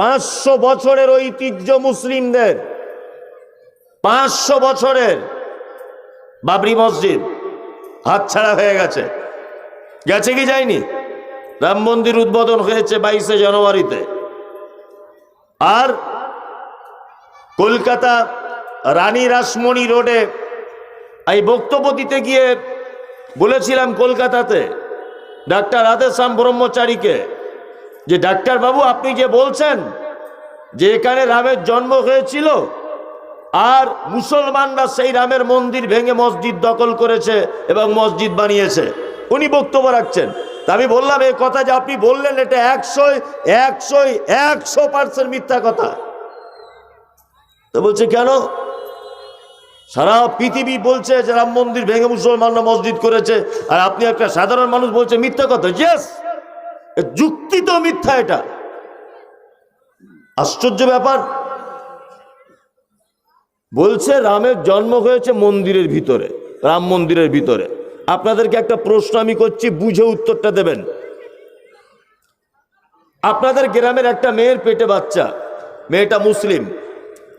পাঁচশো বছরের ঐতিহ্য মুসলিমদের, পাঁচশো বছরের বাবরি মসজিদ, হাতছাড়া হয়ে গেছে। গেছে কি যায়নি? রাম মন্দির উদ্বোধন হয়েছে বাইশে জানুয়ারিতে। আর কলকাতা রানী রাসমণি রোডে এই বক্তব্য দিতে গিয়ে বলেছিলাম কলকাতাতে, ডাক্তার রাধেশ্যাম ব্রহ্মচারীকে যে ডাক্তার বাবু, আপনি যে বলছেন যে এখানে রামের জন্ম হয়েছিল আর মুসলমানরা সেই রামের মন্দির ভেঙে মসজিদ দখল করেছে এবং মসজিদ বানিয়েছে, উনি বক্তব্য রাখছেন। আমি বললাম এই কথা যে আপনি বললেন, এটা একশো একশো একশো পার্সেন্ট মিথ্যা কথা। তো বলছে, কেন? সারা পৃথিবী বলছে যে রাম মন্দির ভেঙে মুসলমানরা মসজিদ করেছে, আর আপনি একটা সাধারণ মানুষ বলছে মিথ্যা কথা। ইয়েস যুক্তি তো মিথ্যা এটা। আশ্চর্য ব্যাপার। বলছে রামের জন্ম হয়েছে মন্দিরের ভিতরে, রাম মন্দিরের ভিতরে। আপনাদেরকে একটা প্রশ্ন আমি করছি, বুঝে উত্তরটা দেবেন। আপনাদের গ্রামের একটা মেয়ের পেটে বাচ্চা, মেয়েটা মুসলিম।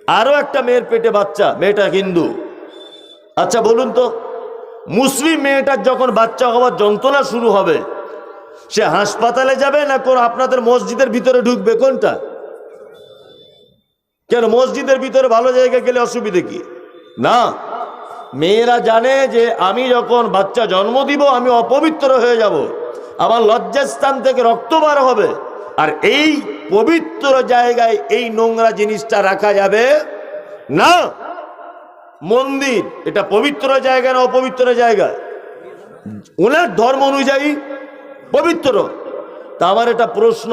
আরও একটা মেয়ের পেটে বাচ্চা, মেয়েটা হিন্দু। আচ্ছা বলুন তো, মুসলিম মেয়েটার যখন বাচ্চা হওয়ার যন্ত্রণা শুরু হবে সে হাসপাতালে যাবে না কোন আপনাদের মসজিদের ভিতরে ঢুকবে? কোনটা? কেন মসজিদের ভিতরে ভালো জায়গায় গেলে অসুবিধে কি? না। মেয়েরা জানে যে আমি যখন বাচ্চা জন্ম দিব, আমি অপবিত্র হয়ে যাব। আমার লজ্জাস্থান থেকে রক্ত বার হবে। আর এই পবিত্র জায়গায় এই নোংরা জিনিসটা রাখা যাবে না। মন্দির, এটা পবিত্র জায়গা না অপবিত্র জায়গা? ওনার ধর্ম অনুযায়ী পবিত্র। তা আমার এটা প্রশ্ন,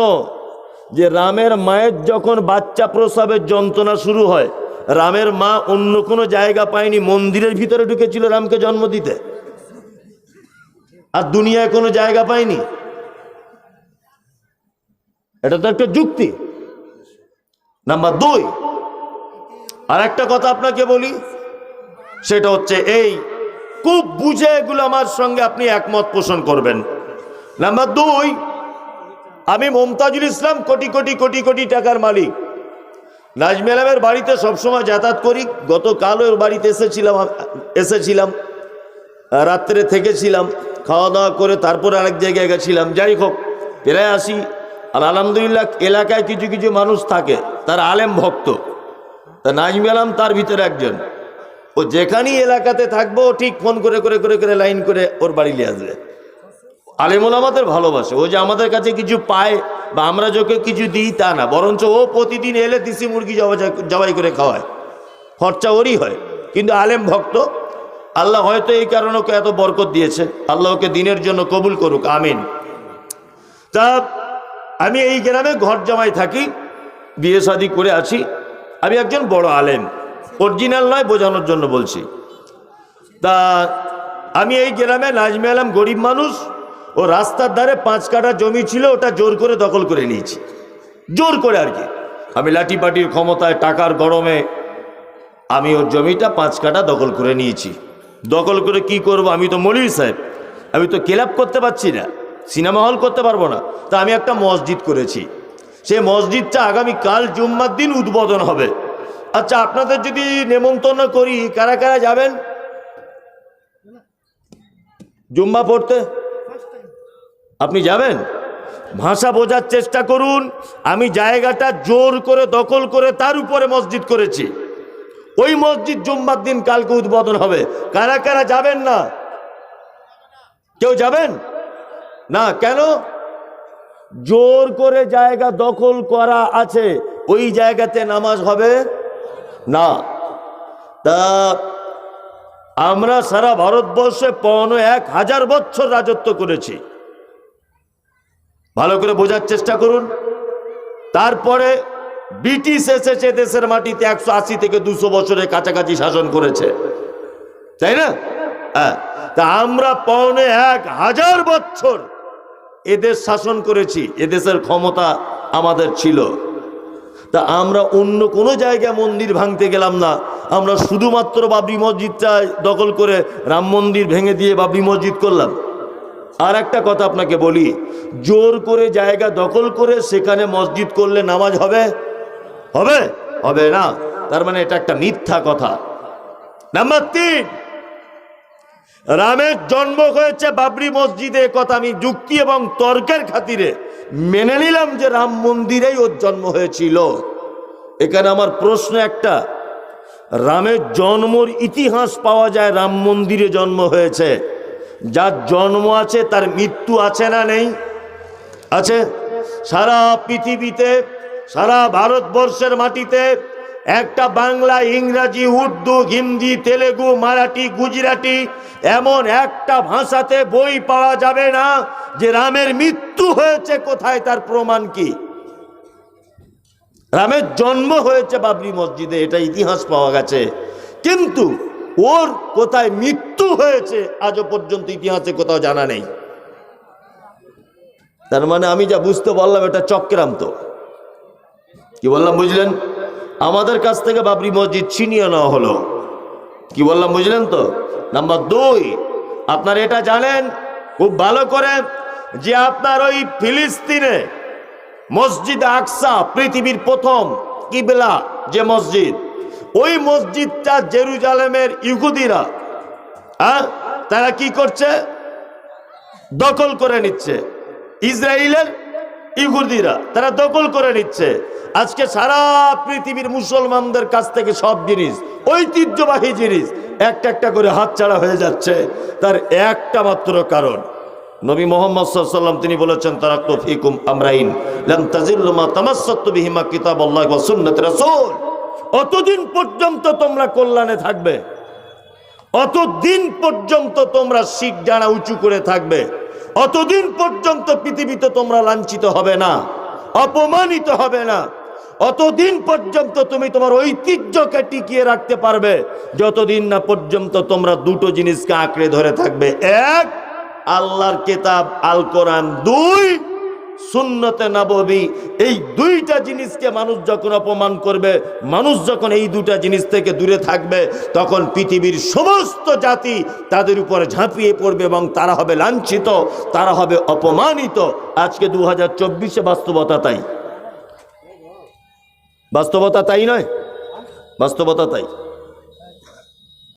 যে রামের মায়ের যখন বাচ্চা প্রসবের যন্ত্রণা শুরু হয়, রামের মা অন্য কোনো জায়গা পায়নি, মন্দিরের ভিতরে ঢুকেছিল রামকে জন্ম দিতে? আর দুনিয়ায় কোনো জায়গা পায়নি? এটা তো একটা যুক্তি। নাম্বার দুই, আর একটা কথা আপনাকে বলি, সেটা হচ্ছে এই, খুব বুঝে এগুলো আমার সঙ্গে আপনি একমত পোষণ করবেন। নাম্বার দুই, আমি মমতাজুল ইসলাম কোটি কোটি কোটি কোটি টাকার মালিক। নাজমেলামের বাড়িতে সবসময় যাতায়াত করি। গতকালও ওর বাড়িতে এসেছিলাম এসেছিলাম, রাত্রে থেকেছিলাম খাওয়া দাওয়া করে তারপরে আরেক জায়গায় গেছিলাম। যাই হোক প্রায় আসি। আর আলহামদুলিল্লাহ এলাকায় কিছু কিছু মানুষ থাকে, তার আলেম ভক্ত। তা নাজমি আলাম তার ভিতরে একজন। ও যেখানেই এলাকাতে থাকব ঠিক ফোন করে করে করে করে লাইন করে ওর বাড়ি নিয়ে আসবে। আলেমুল আমাদের ভালোবাসে। ও যে আমাদের কাছে কিছু পায় বা আমরা যোকে কিছু দিই তা না, বরঞ্চ ও প্রতিদিন এলে দেশি মুরগি জবা- জবাই করে খাওয়ায়। খরচা ওরই হয়, কিন্তু আলেম ভক্ত, আল্লাহ হয়তো এই কারণে ওকে এত বরকত দিয়েছে। আল্লাহ ওকে দিনের জন্য কবুল করুক, আমিন। তা আমি এই গ্রামে ঘর জামাই থাকি, বিয়ে শাদি করে আছি। আমি একজন বড় আলেম, অরিজিনাল নয় বোঝানোর জন্য বলছি। তা আমি এই গ্রামে নাজমে আলাম গরিব মানুষ ও রাস্তার ধারে পাঁচ কাঠা জমি ছিল, ওটা জোর করে দখল করে নিয়েছি। জোর করে আর কি। আমি লাঠি পাটির ক্ষমতায় টাকার গরমে আমি ওর জমিটা পাঁচ কাঠা দখল করে নিয়েছি। দখল করে কি করব আমি তো মলির সাহেব। আমি তো ক্লাব করতে পারছি না, সিনেমা হল করতে পারব না। তা আমি একটা মসজিদ করেছি। সেই মসজিদটা আগামী কাল জুম্মার দিন উদ্বোধন হবে। আচ্ছা আপনাদের যদি নেমন্তন্ন করি, কারা কারা যাবেন? জুম্মা পড়তে? আপনি যাবেন? ভাষা বোঝার চেষ্টা করুন। আমি জায়গাটা জোর করে, দখল করে তার উপরে মসজিদ করেছি। ওই মসজিদ জুম্মার দিন কালকে উদ্বোধন হবে। কারা কারা যাবেন না? কেউ যাবেন? না, কেন? জোর করে জায়গা দখল করা আছে। ওই জায়গাতে নামাজ হবে? না। তা আমরা সারা ভারতবর্ষে পৌনে এক হাজার বছর রাজত্ব করেছি। ভালো করে বোঝার চেষ্টা করুন। তারপরে ব্রিটিশ এসেছে দেশের মাটিতে একশো আশি থেকে দুশো বছরের কাছাকাছি শাসন করেছে। তাই না? হ্যাঁ। তা আমরা পৌনে এক হাজার বছর এদেশ শাসন করেছি, এদেশের ক্ষমতা আমাদের ছিল। তা আমরা অন্য কোনো জায়গায় মন্দির ভাঙতে গেলাম না। আমরা শুধুমাত্র বাবরি মসজিদটা দখল করে রাম মন্দির ভেঙে দিয়ে বাবরি মসজিদ করলাম। আর একটা কথা আপনাকে বলি, জোর করে জায়গা দখল করে সেখানে মসজিদ করলে নামাজ হবে? হবে? হবে না। তার মানে এটা একটা মিথ্যা কথা। নাম্বার তিন, রামের জন্ম হয়েছে বাবরি মসজিদে কথা আমি যুক্তি এবং তর্কের খাতিরে মেনে নিলাম যে রাম মন্দিরেই ওর জন্ম হয়েছিল। এখানে আমার প্রশ্ন একটা, রামের জন্মর ইতিহাস পাওয়া যায় রাম মন্দিরে জন্ম হয়েছে। যার জন্ম আছে, তার মৃত্যু আছে না নেই? আছে? সারা পৃথিবীতে, সারা ভারতবর্ষের মাটিতে একটা বাংলা, ইংরাজি, উর্দু, হিন্দি, তেলেগু, মারাঠি, গুজরাটি এমন একটা ভাষাতে বই পাওয়া যাবে না যে রামের মৃত্যু হয়েছে কোথায়, তার প্রমাণ কি? রামের জন্ম হয়েছে বাবরি মসজিদে, এটা ইতিহাস পাওয়া গেছে। কিন্তু ওর কোথায় মৃত্যু হয়েছে, আজও পর্যন্ত ইতিহাসে কোথাও জানা নেই। তার মানে আমি যা বুঝতে পারলাম, এটা চক্রান্ত। কি বললাম, বুঝলেন? আমাদের কাছ থেকে বাবরি মসজিদ ছিনিয়ে নেওয়া হলো। কি বললাম, বুঝলেন তো? নাম্বার দুই, আপনার এটা জানেন, খুব ভালো করে, যে আপনার ওই ফিলিস্তিনে মসজিদ আকসা পৃথিবীর প্রথম কিবলা যে মসজিদ ওই মসজিদটা জেরুজালেমের ইহুদিরা হ্যাঁ তারা কি করছে? দখল করে নিচ্ছে। ইসরায়েলের ইহুদিরা, তারা দখল করে নিচ্ছে। আজকে সারা পৃথিবীর মুসলমানদের কাছ থেকে সব জিনিস, ঐতিহ্যবাহী জিনিস, একটা একটা করে হাতছাড়া হয়ে যাচ্ছে। তার একটা মাত্র কারণ, নবী মোহাম্মদ সাল্লাম তিনি বলেছেন তারা আমরাইন লাম তাজিল্লুমা তামাসসাতু বিহিমা কিতাবাল্লাহ ওয়া সুন্নাত অতদিন পর্যন্ত তোমরা কল্যাণে থাকবে। অতদিন পর্যন্ত তোমরা শিখ জানা উঁচু করে থাকবে, অতদিন পর্যন্ত পৃথিবীতে তোমরা লাঞ্ছিত হবে না, অপমানিত হবে না। অতদিন পর্যন্ত তুমি তোমার ঐতিহ্যকে টিকিয়ে রাখতে পারবে, যতদিন না পর্যন্ত তোমরা দুটো জিনিসকে আঁকড়ে ধরে থাকবে। এক, আল্লাহর কেতাব, আল কোরআন। দুই সুন্নতে নববী, এই দুইটা জিনিসকে মানুষ যখন অপমান করবে, মানুষ যখন এই দুটা জিনিস থেকে দূরে থাকবে, তখন পৃথিবীর সমস্ত জাতি তাদের উপরে ঝাঁপিয়ে পড়বে এবং তারা হবে লাঞ্ছিত, তারা হবে অপমানিত। আজকে দু হাজার চব্বিশে বাস্তবতা তাই। বাস্তবতা তাই নয়? বাস্তবতা তাই।